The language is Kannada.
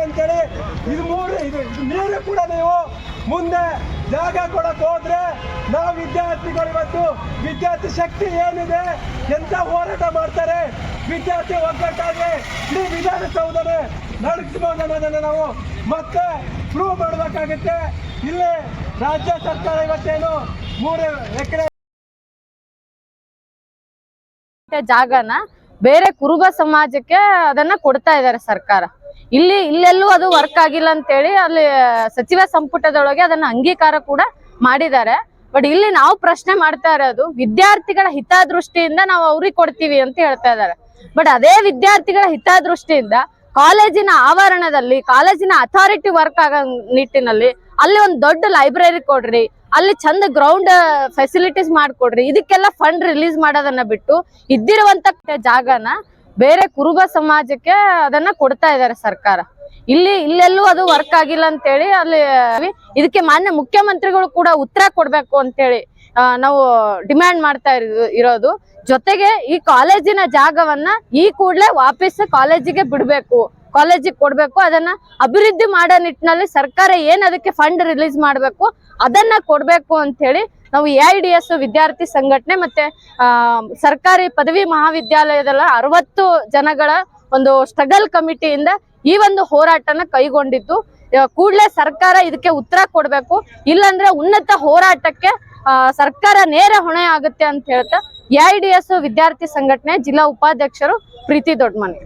ಅಂತೇಳಿ ಇದು ಕೂಡ ನೀವು ಮುಂದೆ ಜಾಗ ಕೊಡಕ್ ಹೋದ್ರೆ ನಾವು ವಿದ್ಯಾರ್ಥಿಗಳು ಇವತ್ತು ವಿದ್ಯಾರ್ಥಿ ಶಕ್ತಿ ಏನಿದೆ ಎಂತ ಹೋರಾಟ ಮಾಡ್ತಾರೆ? ವಿದ್ಯಾರ್ಥಿ ಒಗ್ಗಟ್ಟಾಗಿ ಇಡೀ ವಿಧಾನಸೌಧನೇ ಅನ್ನೋದನ್ನ ನಾವು ಮತ್ತೆ ಪ್ರೂವ್ ಮಾಡಬೇಕಾಗುತ್ತೆ ಇಲ್ಲಿ ರಾಜ್ಯ ಸರ್ಕಾರ ಇವತ್ತೇನು ಮೂರು ಎಕರೆ ಜಾಗನ ಬೇರೆ ಕುರುಬ ಸಮಾಜಕ್ಕೆ ಅದನ್ನ ಕೊಡ್ತಾ ಇದ್ದಾರೆ ಸರ್ಕಾರ. ಇಲ್ಲಿ, ಇಲ್ಲೆಲ್ಲೂ ಅದು ವರ್ಕ್ ಆಗಿಲ್ಲ ಅಂತೇಳಿ ಅಲ್ಲಿ ಸಚಿವ ಸಂಪುಟದೊಳಗೆ ಅದನ್ನ ಅಂಗೀಕಾರ ಕೂಡ ಮಾಡಿದ್ದಾರೆ. ಬಟ್ ಇಲ್ಲಿ ನಾವು ಪ್ರಶ್ನೆ ಮಾಡ್ತಾ ಇರೋದು, ವಿದ್ಯಾರ್ಥಿಗಳ ಹಿತದೃಷ್ಟಿಯಿಂದ ನಾವು ಅವ್ರಿಗೆ ಕೊಡ್ತೀವಿ ಅಂತ ಹೇಳ್ತಾ ಇದ್ದಾರೆ. ಬಟ್ ಅದೇ ವಿದ್ಯಾರ್ಥಿಗಳ ಹಿತದೃಷ್ಟಿಯಿಂದ ಕಾಲೇಜಿನ ಆವರಣದಲ್ಲಿ, ಕಾಲೇಜಿನ ಅಥಾರಿಟಿ ವರ್ಕ್ ಆಗೋ ನಿಟ್ಟಿನಲ್ಲಿ ಅಲ್ಲಿ ಒಂದು ದೊಡ್ಡ ಲೈಬ್ರರಿ ಕೊಡ್ರಿ, ಅಲ್ಲಿ ಚಂದ ಗ್ರೌಂಡ್ ಫೆಸಿಲಿಟೀಸ್ ಮಾಡ್ಕೊಡ್ರಿ, ಇದಕ್ಕೆಲ್ಲ ಫಂಡ್ ರಿಲೀಸ್ ಮಾಡೋದನ್ನ ಬಿಟ್ಟು ಇದ್ದಿರುವಂತ ಜಾಗನ ಬೇರೆ ಕುರುಬ ಸಮಾಜಕ್ಕೆ ಅದನ್ನ ಕೊಡ್ತಾ ಇದ್ದಾರೆ ಸರ್ಕಾರ. ಇಲ್ಲಿ, ಇಲ್ಲೆಲ್ಲೂ ಅದು ವರ್ಕ್ ಆಗಿಲ್ಲ ಅಂತೇಳಿ ಅಲ್ಲಿ, ಇದಕ್ಕೆ ಮಾನ್ಯ ಮುಖ್ಯಮಂತ್ರಿಗಳು ಕೂಡ ಉತ್ತರ ಕೊಡ್ಬೇಕು ಅಂತೇಳಿ ನಾವು ಡಿಮ್ಯಾಂಡ್ ಮಾಡ್ತಾ ಇರೋದು- ಜೊತೆಗೆ ಈ ಕಾಲೇಜಿನ ಜಾಗವನ್ನ ಈ ಕೂಡಲೇ ವಾಪಸ್ ಕಾಲೇಜಿಗೆ ಬಿಡ್ಬೇಕು. ಕಾಲೇಜಿಗೆ ಕೊಡ್ಬೇಕು, ಅದನ್ನ ಅಭಿವೃದ್ಧಿ ಮಾಡೋ ನಿಟ್ಟಿನಲ್ಲಿ ಸರ್ಕಾರ ಏನ್ ಅದಕ್ಕೆ ಫಂಡ್ ರಿಲೀಸ್ ಮಾಡ್ಬೇಕು, ಅದನ್ನ ಕೊಡ್ಬೇಕು ಅಂತ ಹೇಳಿ ನಾವು ಎ ಐ ಡಿ ಎಸ್ ವಿದ್ಯಾರ್ಥಿ ಸಂಘಟನೆ ಮತ್ತೆ, ಆ, ಸರ್ಕಾರಿ ಪದವಿ ಮಹಾವಿದ್ಯಾಲಯದಲ್ಲ ಅರವತ್ತು ಜನಗಳ ಒಂದು ಸ್ಟ್ರಗಲ್ ಕಮಿಟಿಯಿಂದ ಈ ಒಂದು ಹೋರಾಟನ ಕೈಗೊಂಡಿದ್ದು. ಕೂಡಲೇ ಸರ್ಕಾರ ಇದಕ್ಕೆ ಉತ್ತರ ಕೊಡ್ಬೇಕು. ಇಲ್ಲಾಂದ್ರೆ ಉನ್ನತ ಹೋರಾಟಕ್ಕೆ ಸರ್ಕಾರ ನೇರ ಹೊಣೆ ಆಗುತ್ತೆ ಅಂತ ಹೇಳ್ತಾ ಎ ವಿದ್ಯಾರ್ಥಿ ಸಂಘಟನೆ ಜಿಲ್ಲಾ ಉಪಾಧ್ಯಕ್ಷರು ಪ್ರೀತಿ ದೊಡ್ಡಮನೆ